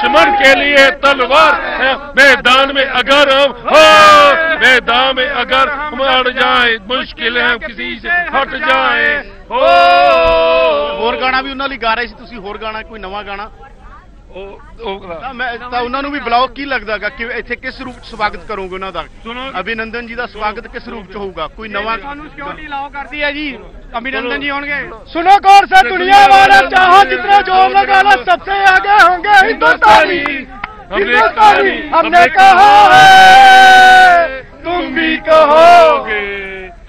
دشمن کے لیے تلوار میدان میں اگر ہاں، میدان میں اگر ہم اڑ جائیں، مشکل ہے کسی سے ہٹ جائیں۔ ہو۔ گانا بھی انہوں ਉਹਨਾਂ ਲਈ ਗਾ ਰਹੇ ਸੀ ਤੁਸੀਂ ਹੋਰ ਗਾਣਾ ਕੋਈ ਉਹ- ਉਹ- ਤਾਂ ਮੈਂ ਤਾਂ ਉਹਨਾਂ ਨੂੰ ਵੀ ਬੁਲਾਓ ਕੀ ਲੱਗਦਾਗਾ ਕਿ ਇੱਥੇ ਕਿਸ ਰੂਪ ਚ ਸਵਾਗਤ ਕਰੋਗੇ ਉਹਨਾਂ ਦਾ ਸੁਣੋ ਅਭਿਨੰਦਨ ਜੀ ਦਾ ਸਵਾਗਤ ਕਿਸ ਰੂਪ ਚ ਹੋਊਗਾ ਕੋਈ ਨਵਾਂ ਤੁਹਾਨੂੰ ਸਿਕਿਉਰਿਟੀ ਲਾਓ ਕਰਦੀ ਹੈ ਜੀ ਅਭਿਨੰਦਨ ਜੀ ਹੋਣਗੇ सुनो कौन सा दुनिया वाला चाहो जितना जोर लगाना सबसे आगे होंगे हिंदुस्तानी हिंदुस्तानी हमने कहा है तुम भी कहोगे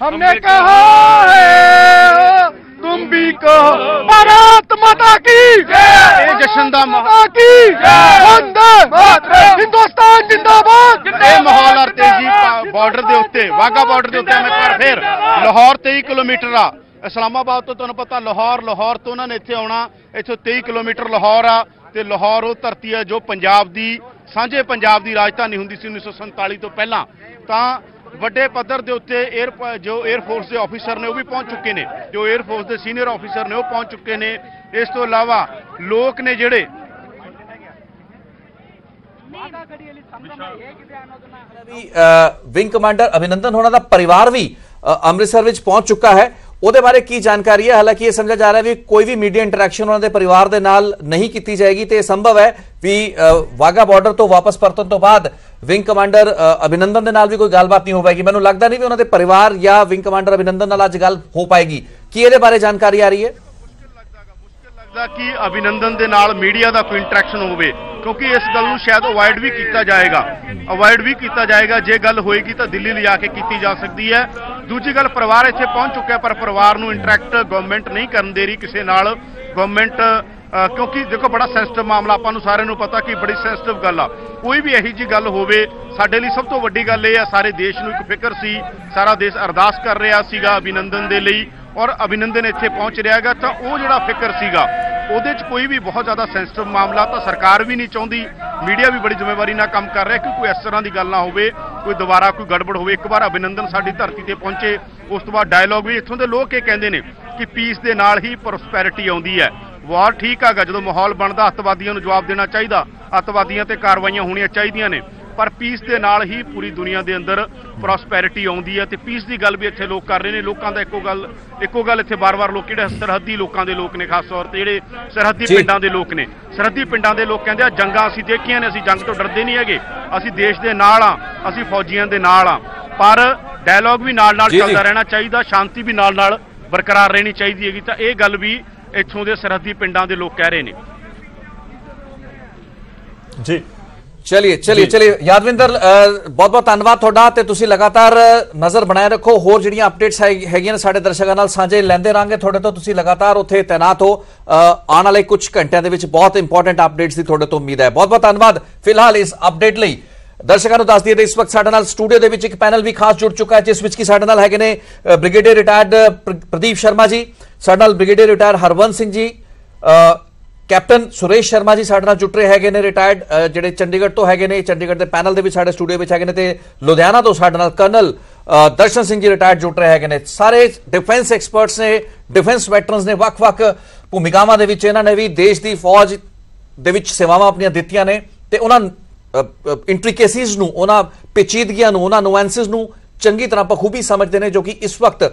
हमने कहा है तुम भी कहो ਭਾਰਤ ਮਾਤਾ ਕੀ? ਇਹ ਜਸ਼ਨ ਦਾ ਮਾਤਾ ਕੀ? ਬੰਦ ਹਿੰਦੁਸਤਾਨ ਜਿੰਦਾਬਾਦ। ਇਹ ਮਾਹੌਲ ਅਰਤੇ ਜੀ ਬਾਰਡਰ ਦੇ ਉੱਤੇ ਵਾਗਾ ਬਾਰਡਰ ਦੇ ਉੱਤੇ ਮੈਂ ਪਰ ਫੇਰ ਲਾਹੌਰ 23 ਕਿਲੋਮੀਟਰ ਆ। ਇਸਲਾਮਾਬਾਦ ਤੋਂ ਤੁਹਾਨੂੰ ਪਤਾ ਲਾਹੌਰ ਲਾਹੌਰ ਤੋਂ ਉਹਨਾਂ ਨੇ ਇੱਥੇ ਆਉਣਾ। ਇੱਥੋਂ 23 ਕਿਲੋਮੀਟਰ ਲਾਹੌਰ ਆ ਤੇ ਲਾਹੌਰ ਉਹ ਧਰਤੀ ਆ ਜੋ ਪੰਜਾਬ ਦੀ ਸਾਂਝੇ ਪੰਜਾਬ ਦੀ ਰਾਜਧਾਨੀ ਹੁੰਦੀ ਸੀ 1947 ਤੋਂ ਪਹਿਲਾਂ। ਤਾਂ ਵੱਡੇ ਪੱਧਰ ਦੇ ਉੱਤੇ 에ਅਰ ਜੋ 에ਅਰ ਫੋਰਸ ਦੇ ਆਫੀਸਰ ਨੇ ਉਹ ਵੀ ਪਹੁੰਚ ਚੁੱਕੇ ਨੇ, ਜੋ 에ਅਰ ਫੋਰਸ ਦੇ ਸੀਨੀਅਰ ਆਫੀਸਰ ਨੇ ਉਹ ਪਹੁੰਚ ਚੁੱਕੇ ਨੇ। ਇਸ ਤੋਂ ਇਲਾਵਾ ਲੋਕ ਨੇ ਜਿਹੜੇ ਵਿੰਗ ਕਮਾਂਡਰ ਅਭਿਨੰਦਨ ਹੋਣਾ ਦਾ ਪਰਿਵਾਰ ਵੀ ਅੰਮ੍ਰਿਤਸਰ ਵਿੱਚ ਪਹੁੰਚ ਚੁੱਕਾ ਹੈ। ਉਹਦੇ ਬਾਰੇ ਕੀ ਜਾਣਕਾਰੀ ਹੈ? ਹਾਲਾਂਕਿ ਇਹ ਸਮਝਿਆ ਜਾ ਰਿਹਾ ਵੀ ਕੋਈ ਵੀ ਮੀਡੀਆ ਇੰਟਰੈਕਸ਼ਨ ਉਹਨਾਂ ਦੇ ਪਰਿਵਾਰ ਦੇ ਨਾਲ ਨਹੀਂ ਕੀਤੀ ਜਾਏਗੀ ਤੇ ਇਹ ਸੰਭਵ ਹੈ ਵੀ ਵਾਗਾ ਬਾਰਡਰ ਤੋਂ ਵਾਪਸ ਪਰਤਣ ਤੋਂ ਬਾਅਦ ਵਿੰਗ ਕਮਾਂਡਰ ਅਭਿਨੰਦਨ ਦੇ ਨਾਲ ਵੀ ਕੋਈ ਗੱਲਬਾਤ ਨਹੀਂ ਹੋ ਪਾਏਗੀ। ਮੈਨੂੰ ਲੱਗਦਾ ਨਹੀਂ ਵੀ ਉਹਨਾਂ ਦੇ ਪਰਿਵਾਰ ਜਾਂ ਵਿੰਗ ਕਮਾਂਡਰ ਅਭਿਨੰਦਨ ਨਾਲ ਅੱਜ ਗੱਲ ਹੋ ਪਾਏਗੀ। ਕੀ ਇਹਦੇ ਬਾਰੇ ਜਾਣਕਾਰੀ ਆ ਰਹੀ ਹੈ? ਲੱਗਦਾ ਕਿ ਅਭਿਨੰਦਨ ਦੇ ਨਾਲ ਮੀਡੀਆ ਦਾ ਕੋਈ ਇੰਟਰੈਕਸ਼ਨ ਹੋਵੇ, ਕਿਉਂਕਿ ਇਸ ਗੱਲ ਨੂੰ ਸ਼ਾਇਦ ਅਵੋਇਡ ਵੀ ਕੀਤਾ ਜਾਏਗਾ। ਅਵੋਇਡ ਵੀ ਕੀਤਾ ਜਾਏਗਾ। ਜੇ ਗੱਲ ਹੋਏਗੀ ਤਾਂ ਦਿੱਲੀ ਲਿਜਾ ਕੇ ਕੀਤੀ ਜਾ ਸਕਦੀ ਹੈ। ਦੂਜੀ ਗੱਲ, ਪਰਿਵਾਰ ਇੱਥੇ ਪਹੁੰਚ ਚੁੱਕਿਆ, ਪਰ ਪਰਿਵਾਰ ਨੂੰ ਇੰਟਰੈਕਟ ਗਵਰਨਮੈਂਟ ਨਹੀਂ ਕਰਨ ਦੇ ਰਹੀ। ਕਿਸੇ ਨਾਲ ਗਵਰਨਮੈਂਟ ਕਿਉਂਕਿ ਦੇਖੋ ਬੜਾ ਸੈਂਸਿਟਿਵ ਮਾਮਲਾ, ਆਪਾਂ ਨੂੰ ਸਾਰਿਆਂ ਨੂੰ ਪਤਾ ਕਿ ਬੜੀ ਸੈਂਸਿਟਿਵ ਗੱਲ ਆ। ਕੋਈ ਵੀ ਇਹੀ ਜੀ ਗੱਲ ਹੋਵੇ, ਸਾਡੇ ਲਈ ਸਭ ਤੋਂ ਵੱਡੀ ਗੱਲ ਇਹ ਆ, ਸਾਰੇ ਦੇਸ਼ ਨੂੰ ਇੱਕ ਫਿਕਰ ਸੀ, ਸਾਰਾ ਦੇਸ਼ ਅਰਦਾਸ ਕਰ ਰਿਹਾ ਸੀਗਾ ਅਭਿਨੰਦਨ ਦੇ ਲਈ, ਔਰ ਅਭਿਨੰਦਨ ਇੱਥੇ ਪਹੁੰਚ ਰਿਹਾ ਹੈਗਾ, ਤਾਂ ਉਹ ਜਿਹੜਾ ਫਿਕਰ ਸੀਗਾ, ਉਹਦੇ 'ਚ ਕੋਈ ਵੀ ਬਹੁਤ ਜ਼ਿਆਦਾ ਸੈਂਸਿਟਿਵ ਮਾਮਲਾ ਤਾਂ ਸਰਕਾਰ ਵੀ ਨਹੀਂ ਚਾਹੁੰਦੀ ਮੀਡੀਆ ਵੀ ਬੜੀ ਜ਼ਿੰਮੇਵਾਰੀ ਨਾਲ ਕੰਮ ਕਰ ਰਿਹਾ, ਕਿ ਕੋਈ ਇਸ ਤਰ੍ਹਾਂ ਦੀ ਗੱਲ ਨਾ ਹੋਵੇ, ਕੋਈ ਦੁਬਾਰਾ ਕੋਈ ਗੜਬੜ ਹੋਵੇ। ਇੱਕ ਵਾਰ ਅਭਿਨੰਦਨ ਸਾਡੀ ਧਰਤੀ ਤੇ ਪਹੁੰਚੇ, ਉਸ ਤੋਂ ਬਾਅਦ ਡਾਇਲੌਗ ਵੀ ਇੱਥੋਂ ਦੇ ਲੋਕ ਇਹ ਕਹਿੰਦੇ ਨੇ ਕਿ ਪੀਸ ਦੇ ਨਾਲ ਹੀ ਪ੍ਰੋਸਪੈਰਿਟੀ ਆਉਂਦੀ ਹੈ। ਵਾਰ ਠੀਕ ਹੈਗਾ ਜਦੋਂ ਮਾਹੌਲ ਬਣਦਾ ਅੱਤਵਾਦੀਆਂ ਨੂੰ ਜਵਾਬ ਦੇਣਾ ਚਾਹੀਦਾ। ਅੱਤਵਾਦੀਆਂ ਤੇ ਕਾਰਵਾਈਆਂ ਹੋਣੀਆਂ ਚਾਹੀਦੀਆਂ ਨੇ। ਪਰ ਪੀਸ ਦੇ ਨਾਲ ਹੀ ਪੂਰੀ ਦੁਨੀਆ ਦੇ ਅੰਦਰ ਪ੍ਰੋਸਪੈਰਿਟੀ ਆਉਂਦੀ ਹੈ ਤੇ ਪੀਸ ਦੀ ਗੱਲ ਵੀ ਇੱਥੇ ਲੋਕ ਕਰ ਰਹੇ ਨੇ। ਲੋਕਾਂ ਦਾ ਇੱਕੋ ਗੱਲ ਇੱਕੋ ਗੱਲ ਇੱਥੇ ਬਾਰ-ਬਾਰ ਲੋਕ ਜਿਹੜੇ ਸਰਹੱਦੀ ਲੋਕਾਂ ਦੇ ਲੋਕ ਨੇ ਖਾਸ ਤੌਰ ਤੇ ਜਿਹੜੇ ਸਰਹੱਦੀ। ਪਿੰਡਾਂ ਦੇ ਲੋਕ ਨੇ। ਸਰਹੱਦੀ ਪਿੰਡਾਂ ਦੇ ਲੋਕ ਕਹਿੰਦੇ ਆ ਜੰਗਾਂ ਅਸੀਂ ਦੇਖੀਆਂ ਨੇ ਅਸੀਂ ਜੰਗ ਤੋਂ ਡਰਦੇ ਨਹੀਂ ਹੈਗੇ। ਅਸੀਂ ਦੇਸ਼ ਦੇ ਨਾਲ ਆ ਅਸੀਂ ਫੌਜੀਆਂ ਦੇ ਨਾਲ ਆ ਪਰ ਡਾਇਲੌਗ ਵੀ ਨਾਲ-ਨਾਲ। ਚੱਲਦਾ ਰਹਿਣਾ ਚਾਹੀਦਾ ਸ਼ਾਂਤੀ ਵੀ ਨਾਲ-ਨਾਲ ਬਰਕਰਾਰ ਰਹਿਣੀ ਚਾਹੀਦੀ ਹੈਗੀ। ਤਾਂ ਇਹ ਗੱਲ ਵੀ ਇੱਥੋਂ ਦੇ ਸਰਹੱਦੀ ਪਿੰਡਾਂ ਦੇ ਲੋਕ ਕਹਿ ਰਹੇ ਨੇ। ਜੀ। ਚਲਿਏ ਚਲਿਏ ਚਲਿਏ। ਯਾਦਵਿੰਦਰ ਬਹੁਤ ਬਹੁਤ ਧੰਨਵਾਦ ਤੁਹਾਡਾ ਤੇ ਤੁਸੀਂ ਲਗਾਤਾਰ ਨਜ਼ਰ ਬਣਾਏ ਰੱਖੋ। ਹੋਰ ਜਿਹੜੀਆਂ ਅਪਡੇਟਸ ਹੈਗੀਆਂ ਨੇ ਸਾਡੇ ਦਰਸ਼ਕਾਂ ਨਾਲ ਸਾਂਝੇ ਲੈਂਦੇ ਰਾਂਗੇ। ਤੁਹਾਡੇ ਤੋਂ ਤੁਸੀਂ ਲਗਾਤਾਰ ਉੱਥੇ ਤਾਇਨਾਤ ਹੋ। ਆਉਣ ਵਾਲੇ ਕੁਝ ਘੰਟਿਆਂ ਦੇ ਵਿੱਚ ਬਹੁਤ ਇੰਪੋਰਟੈਂਟ ਅਪਡੇਟਸ ਦੀ ਤੁਹਾਡੇ ਤੋਂ ਉਮੀਦ ਹੈ। ਬਹੁਤ ਬਹੁਤ ਧੰਨਵਾਦ। ਫਿਲਹਾਲ ਇਸ ਅਪਡੇਟ ਲਈ ਦਰਸ਼ਕਾਂ ਨੂੰ ਦੱਸ ਦਈਏ ਤੇ ਇਸ ਵਕਤ ਸਾਡੇ ਨਾਲ ਸਟੂਡੀਓ ਦੇ ਵਿੱਚ ਇੱਕ ਪੈਨਲ ਵੀ ਖਾਸ ਜੁੜ ਚੁੱਕਾ ਹੈ, ਜਿਸ ਵਿੱਚ ਕੀ ਸਾਡੇ ਨਾਲ ਹੈਗੇ ਨੇ ਬ੍ਰਿਗੇਡੀਅਰ ਰਿਟਾਇਰਡ ਪ੍ਰਦੀਪ ਸ਼ਰਮਾ ਜੀ, ਸਾਡੇ ਨਾਲ brigadier retire Harwant Singh ji captain Suresh Sharma ji ਸਾਡੇ ਨਾਲ ਜੁੜ ਰਹੇ ਹੈਗੇ ਨੇ, ਰਿਟਾਇਰਡ ਜਿਹੜੇ ਚੰਡੀਗੜ੍ਹ ਤੋਂ ਹੈਗੇ ਨੇ ਚੰਡੀਗੜ੍ਹ ਦੇ ਪੈਨਲ ਦੇ ਵਿੱਚ ਸਾਡੇ ਸਟੂਡੀਓ ਵਿੱਚ ਹੈਗੇ ਨੇ ਤੇ ਲੁਧਿਆਣਾ ਤੋਂ ਸਾਡੇ ਨਾਲ ਕਰਨਲ ਦਰਸ਼ਨ ਸਿੰਘ ਜੀ ਰਿਟਾਇਰਡ ਜੁੜ ਰਹੇ ਹੈਗੇ ਨੇ। ਸਾਰੇ ਡਿਫੈਂਸ ਐਕਸਪਰਟਸ ਨੇ, ਡਿਫੈਂਸ ਵੈਟਰਨਸ ਨੇ ਵੱਖ-ਵੱਖ ਭੂਮਿਕਾਵਾਂ ਦੇ ਵਿੱਚ ਇਹਨਾਂ ਨੇ ਵੀ ਦੇਸ਼ ਦੀ ਫੌਜ ਦੇ ਵਿੱਚ ਸੇਵਾਵਾਂ ਆਪਣੀਆਂ ਦਿੱਤੀਆਂ ਨੇ ਤੇ ਉਹਨਾਂ ਇੰਟ੍ਰਿਕੇਸੀਜ਼ ਨੂੰ, ਉਹਨਾਂ ਪੇਚੀਦਗੀਆਂ ਨੂੰ, ਉਹਨਾਂ ਨੁਆਂਸਸ ਨੂੰ ਚੰਗੀ ਤਰ੍ਹਾਂ ਬਖੂਬੀ ਸਮਝਦੇ ਨੇ ਜੋ ਕਿ ਇਸ ਵਕਤ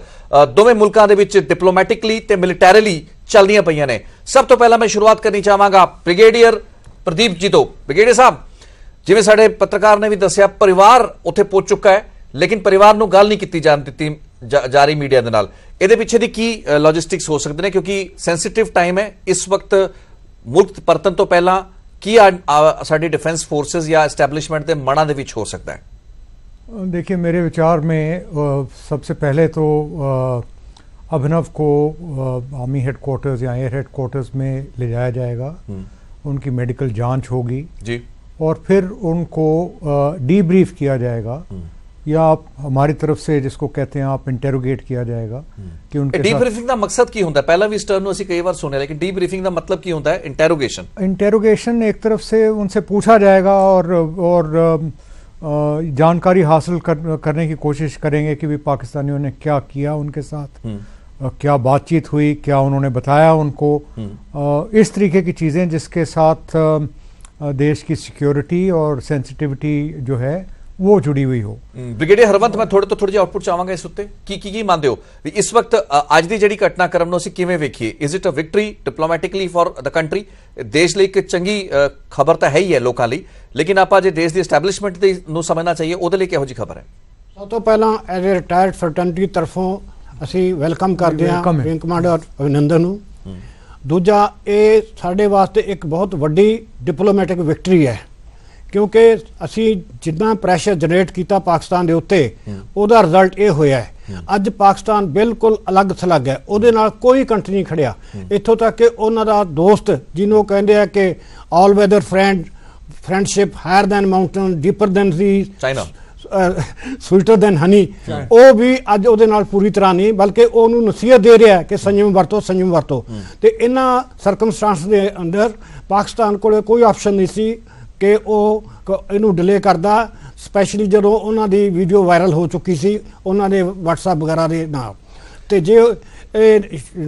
ਦੋਵੇਂ ਮੁਲਕਾਂ ਦੇ ਵਿੱਚ ਡਿਪਲੋਮੈਟਿਕਲੀ ਤੇ ਮਿਲਿਟੈਰੀਲੀ ਚੱਲਦੀਆਂ ਪਈਆਂ ਨੇ। ਸਭ ਤੋਂ ਪਹਿਲਾਂ ਮੈਂ ਸ਼ੁਰੂਆਤ ਕਰਨੀ ਚਾਹਾਂਗਾ ਬ੍ਰਿਗੇਡੀਅਰ ਪ੍ਰਦੀਪ ਜੀ ਤੋਂ। ਬ੍ਰਿਗੇਡੀਅਰ ਸਾਹਿਬ, ਜਿਵੇਂ ਸਾਡੇ ਪੱਤਰਕਾਰ ਨੇ ਵੀ ਦੱਸਿਆ, ਪਰਿਵਾਰ ਉੱਥੇ ਪਹੁੰਚ ਚੁੱਕਾ ਹੈ, ਲੇਕਿਨ ਪਰਿਵਾਰ ਨੂੰ ਗੱਲ ਨਹੀਂ ਕੀਤੀ ਜਾਣ ਦਿੱਤੀ, ਜਾ- ਰਹੀ ਮੀਡੀਆ ਦੇ ਨਾਲ। ਇਹਦੇ ਪਿੱਛੇ ਦੀ ਕੀ ਲੌਜਿਸਟਿਕਸ ਹੋ ਸਕਦੇ ਨੇ, ਕਿਉਂਕਿ ਸੈਂਸਿਟਿਵ ਟਾਈਮ ਹੈ। ਇਸ ਵਕਤ ਮੁਲਕ ਪਰਤਨ ਤੋਂ ਪਹਿਲਾਂ ਕੀ ਸਾਡੀ ਡਿਫੈਂਸ ਫੋਰਸਸ ਜਾਂ ਐਸਟੈਬਲਿਸ਼ਮੈਂਟ ਤੇ ਮਣਾ ਦੇ ਵਿੱਚ ਹੋ ਸਕਦਾ ਹੈ? دیکھیے میرے وچار میں سب سے پہلے تو ابھنو کو آرمی ہیڈ کوارٹرز یا ایئر ہیڈ کوارٹرز میں لے جایا جائے گا ان کی میڈیکل جانچ ہوگی جی اور پھر ان کو ڈی بریف کیا جائے گا یا آپ ہماری طرف سے جس کو کہتے ہیں آپ انٹیروگیٹ کیا جائے گا کہ ان کے ڈی بریفنگ کا مقصد کی ہوتا ہے؟ پہلا بھی اس ٹرم اسی کئی بار سنے لیکن ڈی بریفنگ کا مطلب کی ہوتا ہے انٹیروگیشن انٹیروگیشن ایک طرف سے ان سے پوچھا جائے گا اور اور جانکاری حاصل کرنے کی کوشش کریں گے کہ بھی پاکستانیوں نے کیا کیا ان کے ساتھ۔ کیا بات چیت ہوئی؟ کیا انہوں نے بتایا ان کو؟ اس طریقے کی چیزیں جس کے ساتھ دیش کی سیکیورٹی اور سینسٹیوٹی جو ہے ਉਹ ਜੁੜੀ ਹੋਈ ਹੋ ਬ੍ਰਿਗੇਡੀਅਰ ਹਰਵੰਤ ਮੈਂ ਥੋੜੇ ਤੋਂ ਥੋੜੀ ਜਿਹੀ ਆਊਟਪੁੱਟ ਚਾਹਾਂਗਾ ਇਸ ਉੱਤੇ ਕੀ ਕੀ ਕੀ ਮੰਨਦੇ ਹੋ ਵੀ ਇਸ ਵਕਤ ਅੱਜ ਦੀ ਜਿਹੜੀ ਘਟਨਾਕ੍ਰਮ ਨੂੰ ਅਸੀਂ ਕਿਵੇਂ ਵੇਖੀਏ is it a victory diplomatically for the country ਦੇਸ਼ ਲਈ ਇੱਕ ਚੰਗੀ ਖਬਰ ਤਾਂ ਹੈ ਹੀ ਹੈ ਲੋਕਾਂ ਲਈ ਲੇਕਿਨ ਆਪਾਂ ਜੇ ਦੇਸ਼ ਦੀ ਐਸਟੈਬਲਿਸ਼ਮੈਂਟ ਦੇ ਨੂੰ ਸਮਝਣਾ ਚਾਹੀਏ ਉਹਦੇ ਲਈ ਕਿਹੋ ਜਿਹੀ ਖਬਰ ਹੈ ਸਭ ਤੋਂ ਪਹਿਲਾਂ ਐਜ਼ ਅ ਰਿਟਾਇਰਡ ਫਰਟਨਟੀ ਤਰਫੋਂ ਅਸੀਂ ਵੈਲਕਮ ਕਰਦੇ ਹਾਂ ਵਿੰਗ ਕਮਾਂਡਰ ਅਭਿਨੰਦਨ ਨੂੰ। ਦੂਜਾ ਇਹ ਸਾਡੇ ਵਾਸਤੇ ਇੱਕ ਬਹੁਤ ਵੱਡੀ ਡਿਪਲੋਮੈਟਿਕ ਵਿਕਟਰੀ ਹੈ। ਕਿਉਂਕਿ ਅਸੀਂ ਜਿੰਨਾ ਪ੍ਰੈਸ਼ਰ ਜਨਰੇਟ ਕੀਤਾ ਪਾਕਿਸਤਾਨ ਦੇ ਉੱਤੇ ਉਹਦਾ ਰਿਜ਼ਲਟ ਇਹ ਹੋਇਆ ਹੈ। ਅੱਜ ਪਾਕਿਸਤਾਨ ਬਿਲਕੁਲ ਅਲੱਗ ਥਲੱਗ ਹੈ। ਉਹਦੇ ਨਾਲ ਕੋਈ ਕੰਟਰੀ ਨਹੀਂ ਖੜਿਆ। ਇੱਥੋਂ ਤੱਕ ਕਿ ਉਹਨਾਂ ਦਾ ਦੋਸਤ ਜਿਹਨੂੰ ਕਹਿੰਦੇ ਆ ਕਿ all weather friend friendship higher than mountain deeper than the China sweeter than honey ਉਹ ਵੀ ਅੱਜ ਉਹਦੇ ਨਾਲ ਪੂਰੀ ਤਰ੍ਹਾਂ ਨਹੀਂ ਬਲਕਿ ਉਹਨੂੰ ਨਸੀਹਤ ਦੇ ਰਿਹਾ ਕਿ ਸੰਯਮ ਵਰਤੋ ਸੰਯਮ ਵਰਤੋ। ਤੇ ਇਹਨਾਂ ਸਰਕਮਸਟੈਂਸ ਦੇ ਅੰਦਰ ਪਾਕਿਸਤਾਨ ਕੋਲੇ ਕੋਈ ਆਪਸ਼ਨ ਨਹੀਂ ਸੀ। ਕਿ ਉਹ ਇਹਨੂੰ ਡਿਲੇ ਕਰਦਾ ਸਪੈਸ਼ਲੀ ਜਦੋਂ ਉਹਨਾਂ ਦੀ ਵੀਡੀਓ ਵਾਇਰਲ ਹੋ ਚੁੱਕੀ ਸੀ ਉਹਨਾਂ ਦੇ WhatsApp ਵਗੈਰਾ ਦੇ ਨਾਲ। ਤੇ ਜੇ ਇਹ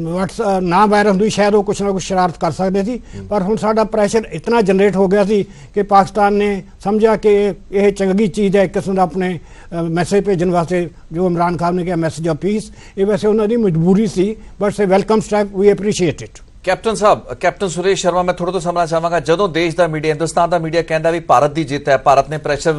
WhatsApp ਨਾ ਵਾਇਰਲ ਹੁੰਦੀ ਸ਼ਾਇਦ ਉਹ ਕੁਛ ਨਾ ਕੁਛ ਸ਼ਰਾਰਤ ਕਰ ਸਕਦੇ ਸੀ। ਪਰ ਹੁਣ ਸਾਡਾ ਪ੍ਰੈਸ਼ਰ ਇਤਨਾ ਜਨਰੇਟ ਹੋ ਗਿਆ ਸੀ ਕਿ ਪਾਕਿਸਤਾਨ ਨੇ ਸਮਝਿਆ ਕਿ ਇਹ- ਚੰਗੀ ਚੀਜ਼ ਹੈ ਇੱਕ ਕਿਸਮ ਦਾ ਆਪਣੇ ਮੈਸੇਜ ਭੇਜਣ ਵਾਸਤੇ ਜੋ ਇਮਰਾਨ ਖਾਨ ਨੇ ਕਿਹਾ ਮੈਸੇਜ ਆਫ ਪੀਸ ਇਹ ਵੈਸੇ ਉਹਨਾਂ ਦੀ ਮਜਬੂਰੀ ਸੀ but say welcome step we appreciate it captain Sahib, captain Suresh Sharma, ਮੈਂ ਥੋੜਾ ਤੋਂ ਸਮਝਣਾ ਚਾਹਾਂਗਾ, ਜਦੋਂ ਦੇਸ਼ ਦਾ ਮੀਡੀਆ, ਹਿੰਦੁਸਤਾਨ ਦਾ ਮੀਡੀਆ ਕਹਿੰਦਾ ਵੀ ਭਾਰਤ ਦੀ ਜਿੱਤ ਹੈ, ਭਾਰਤ ਨੇ ਪ੍ਰੈਸ਼ਰ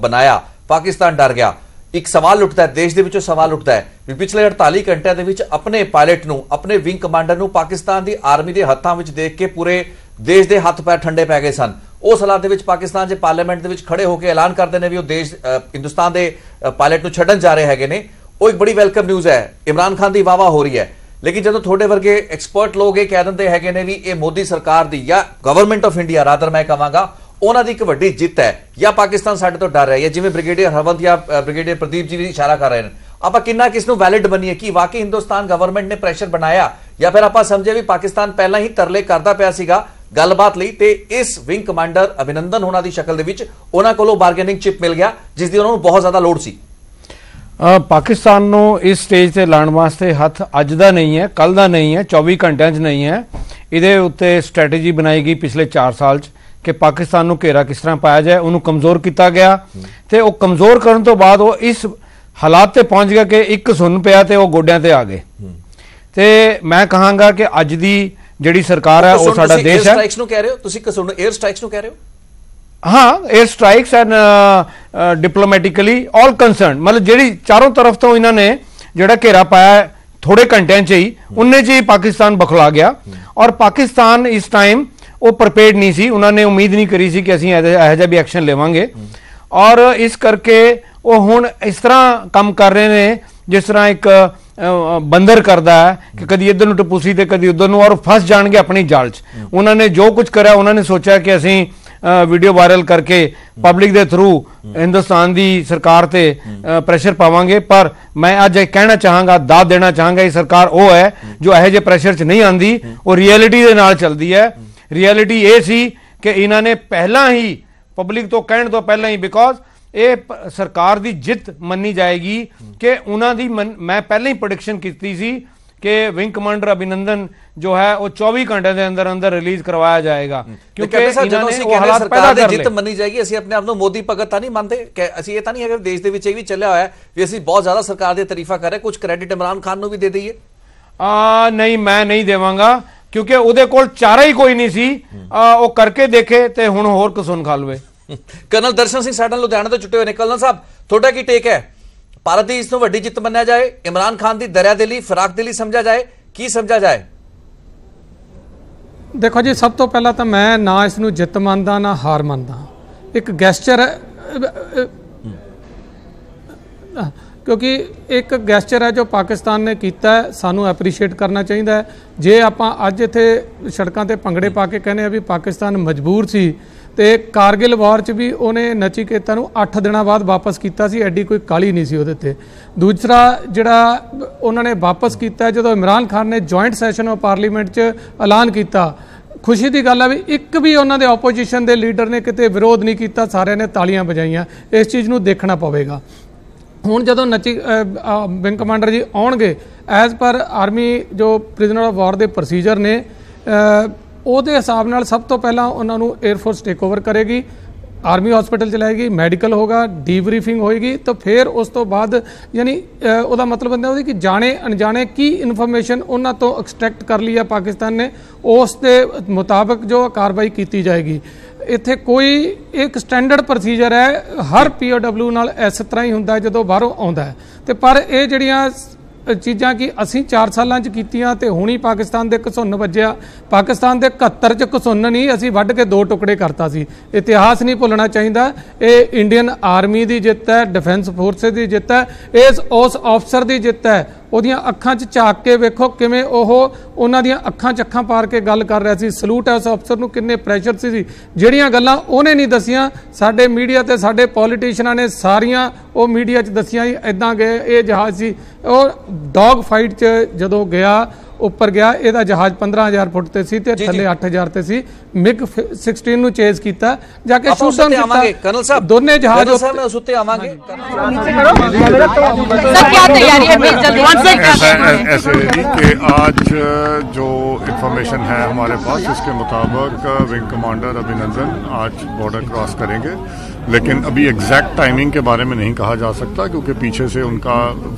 ਬਣਾਇਆ, ਪਾਕਿਸਤਾਨ ਡਰ ਗਿਆ। ਇੱਕ ਸਵਾਲ ਉੱਠਦਾ ਹੈ, ਦੇਸ਼ ਦੇ ਵਿੱਚੋਂ ਸਵਾਲ ਉੱਠਦਾ ਹੈ ਵੀ ਪਿਛਲੇ 48 ਘੰਟਿਆਂ ਦੇ ਵਿੱਚ ਆਪਣੇ ਪਾਇਲਟ ਨੂੰ, ਆਪਣੇ ਵਿੰਗ ਕਮਾਂਡਰ ਨੂੰ ਪਾਕਿਸਤਾਨ ਦੀ ਆਰਮੀ ਦੇ ਹੱਥਾਂ ਵਿੱਚ ਦੇਖ ਕੇ ਪੂਰੇ ਦੇਸ਼ ਦੇ ਹੱਥ ਪੈਰ ਠੰਡੇ ਪੈ ਗਏ ਸਨ। ਉਸ ਹਾਲਾਤ ਦੇ ਵਿੱਚ ਪਾਕਿਸਤਾਨ ਦੇ ਪਾਰਲੀਮੈਂਟ ਦੇ ਵਿੱਚ ਖੜੇ ਹੋ ਕੇ ਐਲਾਨ ਕਰਦੇ ਨੇ ਵੀ ਉਹ ਦੇਸ਼ ਹਿੰਦੁਸਤਾਨ ਦੇ ਪਾਇਲਟ ਨੂੰ ਛੱਡਣ ਜਾ ਰਹੇ ਹੈਗੇ ਨੇ। ਉਹ ਇੱਕ ਬੜੀ ਵੈਲਕਮ ਨਿਊਜ਼ ਹੈ। ਇਮਰਾਨ ਖਾਨ ਦੀ ਵਾਵਾ ਹੋ ਰਹੀ ਹੈ। ਲੇਕਿਨ ਜਦੋਂ ਤੁਹਾਡੇ ਵਰਗੇ ਐਕਸਪਰਟ ਲੋਕ ਇਹ ਕਹਿ ਦਿੰਦੇ ਹੈਗੇ ਨੇ ਵੀ ਇਹ ਮੋਦੀ ਸਰਕਾਰ ਦੀ ਜਾਂ ਗਵਰਨਮੈਂਟ ਆਫ ਇੰਡੀਆ ਰਾਦਰ ਮੈਂ ਕਹਾਂਗਾ, ਉਹਨਾਂ ਦੀ ਇੱਕ ਵੱਡੀ ਜਿੱਤ ਹੈ। ਜਾਂ ਪਾਕਿਸਤਾਨ ਸਾਡੇ ਤੋਂ ਡਰ ਰਿਹਾ ਹੈ। ਜਿਵੇਂ ਬ੍ਰਿਗੇਡੀਅਰ ਹਰਵੰਤ ਜਾਂ ਬ੍ਰਿਗੇਡੀਅਰ ਪ੍ਰਦੀਪ ਜੀ ਵੀ ਇਸ਼ਾਰਾ ਕਰ ਰਹੇ ਨੇ। ਆਪਾਂ ਕਿੰਨਾ ਕਿਸ ਨੂੰ ਵੈਲਿਡ ਬਣੀਏ? ਕਿ ਵਾਕਈ ਹਿੰਦੁਸਤਾਨ ਗਵਰਨਮੈਂਟ ਨੇ ਪ੍ਰੈਸ਼ਰ ਬਣਾਇਆ? ਜਾਂ ਫਿਰ ਆਪਾਂ ਸਮਝੇ ਵੀ ਪਾਕਿਸਤਾਨ ਪਹਿਲਾਂ ਹੀ ਤਰਲੇ ਕਰਦਾ ਪਿਆ ਸੀਗਾ ਗੱਲਬਾਤ ਲਈ ਤੇ ਇਸ ਵਿੰਗ ਕਮਾਂਡਰ ਅਭਿਨੰਦਨ ਹੋਣਾ ਦੀ ਸ਼ਕਲ ਦੇ ਵਿੱਚ ਉਹਨਾਂ ਕੋਲੋਂ ਬਾਰਗੇਨਿੰਗ ਚਿਪ ਮਿਲ ਗਿਆ, ਜਿਸ ਦੀ ਉਹਨਾਂ ਨੂੰ ਬਹੁਤ ਜ਼ਿਆਦਾ ਲੋੜ ਸੀ। ਪਾਕਿਸਤਾਨ ਨੂੰ ਇਸ ਸਟੇਜ ਤੇ ਲਾਉਣ ਵਾਸਤੇ ਹੱਥ ਅੱਜ ਦਾ ਨਹੀਂ ਹੈ ਕੱਲ ਦਾ ਨਹੀਂ ਹੈ 24 ਘੰਟਿਆਂ 'ਚ ਨਹੀਂ ਹੈ। ਇਹਦੇ ਉੱਤੇ ਸਟ੍ਰੈਟਜੀ ਬਣਾਈ ਗਈ ਪਿਛਲੇ 4 ਸਾਲ 'ਚ ਕਿ ਪਾਕਿਸਤਾਨ ਨੂੰ ਘੇਰਾ ਕਿਸ ਤਰ੍ਹਾਂ ਪਾਇਆ ਜਾਏ ਉਹਨੂੰ ਕਮਜ਼ੋਰ ਕੀਤਾ ਗਿਆ। ਤੇ ਉਹ ਕਮਜ਼ੋਰ ਕਰਨ ਤੋਂ ਬਾਅਦ ਉਹ ਇਸ ਹਾਲਾਤ ਤੇ ਪਹੁੰਚ ਗਿਆ ਕਿ ਇੱਕ ਸੁਣ ਪਿਆ ਤੇ ਉਹ ਗੋਡਿਆਂ ਤੇ ਆ ਗਏ। ਤੇ ਮੈਂ ਕਹਾਂਗਾ ਕਿ ਅੱਜ ਦੀ ਜਿਹੜੀ ਸਰਕਾਰ ਹੈ ਉਹ ਸਾਡਾ ਦੇਸ਼ ਹੈ। ਸਟ੍ਰਾਈਕਸ ਨੂੰ ਕਹਿ ਰਹੇ ਹੋ? ਤੁਸੀਂ ਕਸੂਰ ਨੂੰ 에ਅਰ ਸਟ੍ਰਾਈਕਸ ਨੂੰ ਕਹਿ ਰਹੇ ਹੋ? ਹਾਂ air strikes and diplomatically all concern ਮਤਲਬ ਜਿਹੜੀ ਚਾਰੋਂ ਤਰਫ ਤੋਂ ਇਹਨਾਂ ਨੇ ਜਿਹੜਾ ਘੇਰਾ ਪਾਇਆ ਹੈ, ਥੋੜੇ ਘੰਟਿਆਂ 'ਚ ਹੀ ਉਹਨੇ 'ਚ ਹੀ ਪਾਕਿਸਤਾਨ ਬਖਲਾ ਗਿਆ। ਔਰ ਪਾਕਿਸਤਾਨ ਇਸ ਟਾਈਮ ਉਹ ਪ੍ਰਪੇਅਰਡ ਨਹੀਂ ਸੀ ਉਹਨਾਂ ਨੇ ਉਮੀਦ ਨਹੀਂ ਕਰੀ ਸੀ ਕਿ ਅਸੀਂ ਇਹੋ ਇਹੋ ਜਿਹਾ ਵੀ ਐਕਸ਼ਨ ਲਵਾਂਗੇ। ਔਰ ਇਸ ਕਰਕੇ ਉਹ ਹੁਣ ਇਸ ਤਰ੍ਹਾਂ ਕੰਮ ਕਰ ਰਹੇ ਨੇ ਜਿਸ ਤਰ੍ਹਾਂ ਇੱਕ ਬੰਦਰ ਕਰਦਾ ਹੈ ਕਿ ਕਦੀ ਇੱਧਰ ਨੂੰ ਟਪੂਸੀ ਤੇ ਕਦੀ ਉੱਧਰ ਨੂੰ ਔਰ ਫਸ ਜਾਣਗੇ ਆਪਣੀ ਜਾਲ 'ਚ। ਉਹਨਾਂ ਨੇ ਜੋ ਕੁਝ ਕਰਿਆ ਉਹਨਾਂ ਨੇ ਸੋਚਿਆ ਕਿ ਅਸੀਂ ਵੀਡੀਓ ਵਾਇਰਲ ਕਰਕੇ ਪਬਲਿਕ ਦੇ ਥਰੂ ਹਿੰਦੁਸਤਾਨ ਦੀ ਸਰਕਾਰ ਤੇ ਪ੍ਰੈਸ਼ਰ ਪਾਵਾਂਗੇ। ਪਰ ਮੈਂ ਅੱਜ ਇਹ ਕਹਿਣਾ ਚਾਹਾਂਗਾ ਦਾਦ ਦੇਣਾ ਚਾਹਾਂਗਾ, ਇਹ ਸਰਕਾਰ ਉਹ ਹੈ ਜੋ ਇਹੋ ਜਿਹੇ ਪ੍ਰੈਸ਼ਰ 'ਚ ਨਹੀਂ ਆਂਦੀ ਉਹ ਰਿਐਲਿਟੀ ਦੇ ਨਾਲ ਚੱਲਦੀ ਹੈ। ਰਿਐਲਿਟੀ ਇਹ ਸੀ ਕਿ ਇਹਨਾਂ ਨੇ ਪਹਿਲਾਂ ਹੀ ਪਬਲਿਕ ਤੋਂ ਕਹਿਣ ਤੋਂ ਪਹਿਲਾਂ ਹੀ ਬਿਕੋਜ਼ ਇਹ ਪ- ਸਰਕਾਰ ਦੀ ਜਿੱਤ ਮੰਨੀ ਜਾਏਗੀ ਕਿ ਉਹਨਾਂ ਦੀ ਮਨ- ਮੈਂ ਪਹਿਲਾਂ ਹੀ ਪ੍ਰੈਡਿਕਸ਼ਨ ਕੀਤੀ ਸੀ ਕਿ ਵਿੰਗ ਕਮਾਂਡਰ ਅਭਿਨੰਦਨ ਜੋ ਹੈ ਉਹ 24 ਘੰਟੇ ਦੇ ਅੰਦਰ ਅੰਦਰ ਰਿਲੀਜ਼ ਕਰਵਾਇਆ ਜਾਏਗਾ। ਕਿਉਂਕਿ ਜਦੋਂ ਅਸੀਂ ਕਹਿੰਦੇ ਹਾਲਾਤ ਸਰਕਾਰ ਪੈਦਾ ਦੀ ਜਿੱਤ ਮੰਨੀ ਜਾਏਗੀ ਅਸੀਂ ਆਪਣੇ ਆਪ ਨੂੰ ਮੋਦੀ ਭਗਤ ਤਾਂ ਨਹੀਂ ਮੰਨਦੇ। ਕਿ ਅਸੀਂ ਇਹ ਤਾਂ ਨਹੀਂ ਹੈਗਾ ਵੀ ਦੇਸ਼ ਦੇ ਵਿੱਚ ਇਹ ਵੀ ਚੱਲਿਆ ਹੋਇਆ ਹੈ ਵੀ ਅਸੀਂ ਬਹੁਤ ਜ਼ਿਆਦਾ ਸਰਕਾਰ ਦੀ ਤਾਰੀਫਾਂ ਕਰ ਰਹੇ ਕੁਝ ਕ੍ਰੈਡਿਟ ਇਮਰਾਨ ਖਾਨ ਨੂੰ ਵੀ ਦੇ ਦਈਏ। ਆ ਨਹੀਂ ਮੈਂ ਨਹੀਂ ਦੇਵਾਂਗਾ ਕਿਉਂਕਿ ਉਹਦੇ ਕੋਲ ਚਾਰਾ ਹੀ ਕੋਈ ਨਹੀਂ ਸੀ। ਉਹ ਕਰਕੇ ਦੇਖੇ ਤੇ ਹੁਣ ਹੋਰ ਕਸੁਨ ਖਾ ਲਵੇ। ਕਰਨਲ ਦਰਸ਼ਨ ਸਿੰਘ ਸਾਡੇ ਲੁਧਿਆਣਾ ਤੋਂ ਛੁੱਟੇ ਹੋਏ ਨੇ। ਕਰਨਲ ਸਾਹਿਬ ਤੁਹਾਡਾ ਕੀ ਟੇਕ ਹੈ? ਭਾਰਤ ਦੀ ਇਸ ਨੂੰ ਵੱਡੀ ਜਿੱਤ ਮੰਨਿਆ ਜਾਏ, ਇਮਰਾਨ ਖਾਨ ਦੀ ਦਰਿਆ ਦਿਲੀ ਫਿਰਾਕ ਦਿਲੀ ਸਮਝਿਆ ਜਾਏ, ਕੀ ਸਮਝਿਆ ਜਾਏ? ਦੇਖੋ ਜੀ, ਸਭ ਤੋਂ ਪਹਿਲਾਂ ਤਾਂ ਮੈਂ ਨਾ ਇਸ ਨੂੰ ਜਿੱਤ ਮੰਨਦਾ, ਨਾ ਹਾਰ ਮੰਨਦਾ। ਇੱਕ ਗੈਸਚਰ ਕਿਉਂਕਿ ਇੱਕ ਗੈਸਚਰ ਹੈ ਜੋ ਪਾਕਿਸਤਾਨ ਨੇ ਕੀਤਾ ਸਾਨੂੰ ਐਪਰੀਸ਼ੀਏਟ ਕਰਨਾ ਚਾਹੀਦਾ ਜੇ ਆਪਾਂ ਅੱਜ ਇੱਥੇ ਸੜਕਾਂ ਤੇ ਭੰਗੜੇ ਪਾ ਕੇ ਕਹਿੰਦੇ ਆ ਵੀ ਪਾਕਿਸਤਾਨ ਮਜਬੂਰ ਸੀ ਤੇ ਕਾਰਗਿਲ ਵਾਰ 'ਚ ਵੀ ਉਹਨੇ ਨਚੀਕੇਤਾ ਨੂੰ 8 ਦਿਨਾਂ ਬਾਅਦ ਵਾਪਸ ਕੀਤਾ ਸੀ, ਐਡੀ ਕੋਈ ਕਾਲੀ ਨਹੀਂ ਸੀ ਉਹਦੇ ਤੇ। ਦੂਸਰਾ ਜਿਹੜਾ ਉਹਨਾਂ ਨੇ ਵਾਪਸ ਕੀਤਾ, ਜਦੋਂ ਇਮਰਾਨ ਖਾਨ ਨੇ ਜੁਆਇੰਟ ਸੈਸ਼ਨ ਆਫ ਪਾਰਲੀਮੈਂਟ 'ਚ ਐਲਾਨ ਕੀਤਾ, ਖੁਸ਼ੀ ਦੀ ਗੱਲ ਆ ਵੀ ਇੱਕ ਵੀ ਉਹਨਾਂ ਦੇ ਆਪੋਜੀਸ਼ਨ ਦੇ ਲੀਡਰ ਨੇ ਕਿਤੇ ਵਿਰੋਧ ਨਹੀਂ ਕੀਤਾ, ਸਾਰਿਆਂ ਨੇ ਤਾਲੀਆਂ ਵਜਾਈਆਂ, ਇਸ ਚੀਜ਼ ਨੂੰ ਦੇਖਣਾ ਪਵੇਗਾ। ਹੁਣ ਜਦੋਂ ਨਚੀ ਵਿੰਗ ਕਮਾਂਡਰ ਜੀ ਆਉਣਗੇ ਐਜ਼ ਪਰ ਆਰਮੀ ਜੋ ਪ੍ਰਿਜ਼ਨਰ ਆਫ ਵਾਰ ਦੇ ਪ੍ਰੋਸੀਜਰ ਨੇ ਉਹਦੇ ਹਿਸਾਬ ਨਾਲ ਸਭ ਤੋਂ ਪਹਿਲਾਂ ਉਹਨਾਂ ਨੂੰ 에ਅਰ ਫੋਰਸ ਟੇਕ ਓਵਰ ਕਰੇਗੀ ਆਰਮੀ ਹਸਪੀਟਲ ਚਲਾਏਗੀ ਮੈਡੀਕਲ ਹੋਗਾ ਡੀਬਰੀਫਿੰਗ ਹੋਏਗੀ, ਤਾਂ ਫਿਰ ਉਸ ਤੋਂ ਬਾਅਦ ਯਾਨੀ ਉਹਦਾ ਮਤਲਬ ਹੁੰਦਾ ਉਹਦੀ ਕਿ ਜਾਣੇ, ਅਣਜਾਣੇ ਕੀ ਇਨਫੋਰਮੇਸ਼ਨ ਉਹਨਾਂ ਤੋਂ ਐਕਸਟ੍ਰੈਕਟ ਕਰ ਲਈ ਹੈ ਪਾਕਿਸਤਾਨ ਨੇ, ਉਸ ਦੇ ਮੁਤਾਬਕ ਜੋ ਕਾਰਵਾਈ ਕੀਤੀ ਜਾਏਗੀ। ਇੱਥੇ ਕੋਈ ਇੱਕ ਸਟੈਂਡਰਡ ਪ੍ਰੋਸੀਜਰ ਹੈ, ਹਰ ਪੀਓਡਬਲਯੂ ਨਾਲ ਇਸ ਤਰ੍ਹਾਂ ਹੀ ਹੁੰਦਾ ਜਦੋਂ ਬਾਹਰੋਂ ਆਉਂਦਾ ਹੈ। ਤੇ ਪਰ ਇਹ ਜਿਹੜੀਆਂ ਚੀਜ਼ਾਂ ਕਿ ਅਸੀਂ 4 ਸਾਲਾਂ ਚ ਕੀਤੀਆਂ ਤੇ ਹੁਣੀ ਪਾਕਿਸਤਾਨ ਦੇ ਘਸੁੰਨ ਵੱਜਿਆ। ਪਾਕਿਸਤਾਨ ਦੇ 71 ਚ ਘਸੁੰਨ ਨਹੀਂ, ਅਸੀਂ ਵੱਢ ਕੇ ਦੋ ਟੁਕੜੇ ਕਰਤਾ ਸੀ। ਇਤਿਹਾਸ ਨਹੀਂ ਭੁੱਲਣਾ ਚਾਹੀਦਾ। ਇਹ ਇੰਡੀਅਨ ਆਰਮੀ ਦੀ ਜਿੱਤ ਹੈ ਡਿਫੈਂਸ ਫੋਰਸਸ ਦੀ ਜਿੱਤ ਹੈ, ਇਸ ਉਸ ਅਫਸਰ ਦੀ ਜਿੱਤ ਹੈ। ਉਹਦੀਆਂ ਅੱਖਾਂ 'ਚ ਝਾਕ ਕੇ ਵੇਖੋ ਕਿਵੇਂ ਉਹ ਉਹਨਾਂ ਦੀਆਂ ਅੱਖਾਂ 'ਚ ਅੱਖਾਂ ਪਾਰ ਕੇ ਗੱਲ ਕਰ ਰਿਹਾ ਸੀ। ਸਲੂਟ ਹੈ ਉਸ ਅਫਸਰ ਨੂੰ ਕਿੰਨੇ ਪ੍ਰੈਸ਼ਰ ਸੀ ਜਿਹੜੀਆਂ ਗੱਲਾਂ ਉਹਨੇ ਨਹੀਂ ਦਸੀਆਂ, ਸਾਡੇ ਮੀਡੀਆ ਤੇ ਸਾਡੇ ਪੋਲੀਟੀਸ਼ੀਅਨਾਂ ਨੇ ਸਾਰੀਆਂ ਉਹ ਮੀਡੀਆ 'ਚ ਦਸੀਆਂ ਹੀ ਇਦਾਂ ਗਏ, ਇਹ ਜਹਾਜ਼ ਸੀ। ਉਹ ਡੌਗ ਫਾਈਟ 'ਚ ਜਦੋਂ ਗਿਆ ਉੱਪਰ ਗਿਆ ਇਹਦਾ ਜਹਾਜ਼ 15000 ਫੁੱਟ ਤੇ ਸੀ ਤੇ ਜੀ, ਜੀ। ਥੱਲੇ 8000 ਤੇ ਸੀ ਮਿਗ 16 ਨੂੰ ਚੇਜ਼ ਕੀਤਾ ਜਾ ਕੇ ਆਪਾਂ ਉਸ ਸ਼ੂਟ ਉੱਤੇ ਆਵਾਂਗੇ ਕਰਨਲ ਸਾਹਿਬ ਦੋਨੇ ਜਹਾਜ਼ ਕਰਨਲ ਸਾਹਿਬ ਉੱਤੇ- ਮੈਂ ਉਸ ਉੱਤੇ ਆਵਾਂਗੇ सर क्या तैयारी है प्लीज जल्दी ऐसा ऐ- ऐसे है जी कि आज जो इंफॉर्मेशन है हमारे पास उसके मुताबिक विंग कमांडर अभिनंदन आज बॉर्डर क्रॉस करेंगे लेकिन अभी एग्जैक्ट टाइमिंग के बारे में नहीं कहा जा सकता क्योंकि पीछे से उनका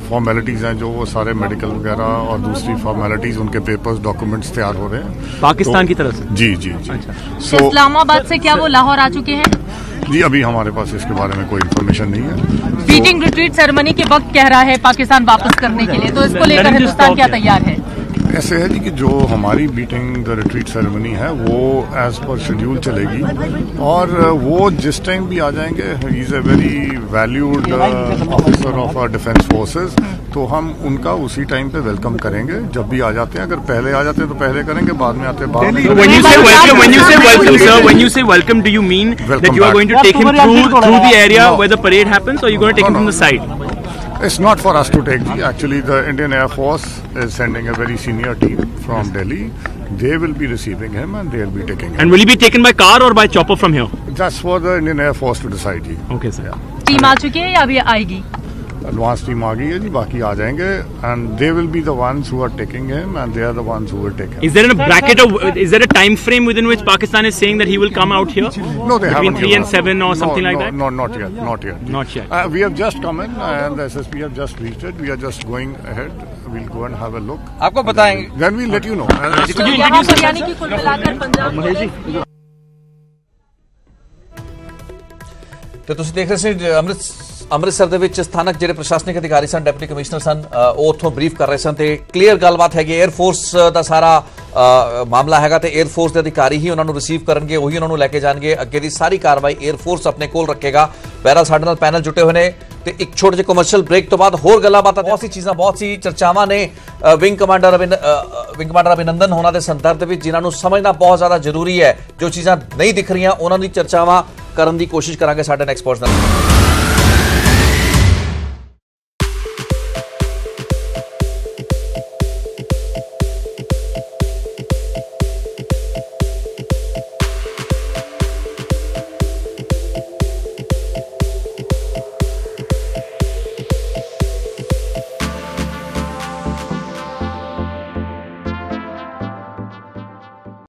फॉर्मेलिटीज़ हैं जो वो सारे मेडिकल वगैरह और दूसरी फॉर्मेलिटीज़ کاپیز ان کے پیپرز ڈاکومنٹس تیار ہو رہے ہیں پاکستان کی طرف سے جی جی جی اسلام آباد سے کیا وہ لاہور آ چکے ہیں جی ابھی ہمارے پاس اس کے بارے میں کوئی انفارمیشن نہیں ہے بیٹنگ ریٹریٹ سرمنی کے وقت کہہ رہا ہے پاکستان واپس کرنے کے لیے تو اس کو لے کر ہندوستان کیا تیار ہے ایسے ہے جی کہ جو ہماری میٹنگ ریٹریٹ سیریمنی ہے وہ ایز پر شیڈیول چلے گی۔ اور وہ جس ٹائم بھی آ جائیں گے is a very valued officer of defence forces تو ہم ان کا اسی ٹائم پہ ویلکم کریں گے۔ جب بھی آ جاتے ہیں اگر پہلے آ جاتے ہیں تو پہلے کریں گے بعد میں آتے ہیں It's not for us to take. Ji. Actually, the Indian Air Force is sending a very senior team from Delhi. They will be receiving him and they'll be taking him. And will he be taken by car or by chopper from here? That's for the Indian Air Force to decide. Ji. Okay, sir. Team आ चुकी है या अभी आएगी advance team آ گئی ہے جی باقی آ جائیں گے and they will be the ones who are taking ہم and they are the ones who are taking is there a bracket of is there a time frame within which Pakistan is saying that he will come out here no they have 3 and 7 or something like that no not yet not yet not yet we have just come in and the S S P have just reached it we are just going ahead we'll go and have a look up کو بتائیں گے دین وی late you know یعنی کہ کل ملا کر پنجاب جی تو تسی دیکھ رہے ہیں امرت ਅੰਮ੍ਰਿਤਸਰ ਦੇ ਵਿੱਚ ਸਥਾਨਕ ਜਿਹੜੇ ਪ੍ਰਸ਼ਾਸਨਿਕ ਅਧਿਕਾਰੀ ਸਨ, ਡਿਪਟੀ ਕਮਿਸ਼ਨਰ ਸਨ ਉਹ ਉੱਥੋਂ ਬਰੀਫ ਕਰ ਰਹੇ ਸਨ ਤੇ ਕਲੀਅਰ ਗੱਲਬਾਤ ਹੈਗੀ 에ਅਰ ਫੋਰਸ ਦਾ ਸਾਰਾ ਮਾਮਲਾ ਹੈਗਾ ਤੇ 에ਅਰ ਫੋਰਸ ਦੇ ਅਧਿਕਾਰੀ ਹੀ ਉਹਨਾਂ ਨੂੰ ਰਿਸੀਵ ਕਰਨਗੇ, ਉਹੀ ਉਹਨਾਂ ਨੂੰ ਲੈ ਕੇ ਜਾਣਗੇ। ਅੱਗੇ ਦੀ ਸਾਰੀ ਕਾਰਵਾਈ 에ਅਰ ਫੋਰਸ ਆਪਣੇ ਕੋਲ ਰੱਖੇਗਾ। ਬਹਿਰਾ ਸਾਡੇ ਨਾਲ ਪੈਨਲ ਜੁਟੇ ਹੋਏ ਨੇ ਤੇ ਇੱਕ ਛੋਟੇ ਜਿਹੇ ਕਮਰਸ਼ੀਅਲ ਬ੍ਰੇਕ ਤੋਂ ਬਾਅਦ ਹੋਰ ਗੱਲਾਂ ਬਾਤਾਂ ਬਹੁਤ ਸੀ ਚੀਜ਼ਾਂ ਬਹੁਤ ਸੀ, ਚਰਚਾਵਾਂ ਨੇ wing commander wing commander Abhinandan ਹੋਣਾ ਦੇ ਸੰਦਰਭ ਵਿੱਚ, ਜਿਨ੍ਹਾਂ ਨੂੰ ਸਮਝਣਾ ਬਹੁਤ ਜ਼ਿਆਦਾ ਜ਼ਰੂਰੀ ਹੈ। ਜੋ ਚੀਜ਼ਾਂ ਨਹੀਂ ਦਿਖ ਰਹੀਆਂ, ਉਹਨਾਂ ਦੀ ਚਰਚਾਵਾਂ ਕਰਨ ਦੀ ਕੋਸ਼ਿਸ਼ ਕਰਾਂਗੇ ਸਾਡੇ ਨੈਕਸਟ ਪੋਰਟਸ ਨਾਲ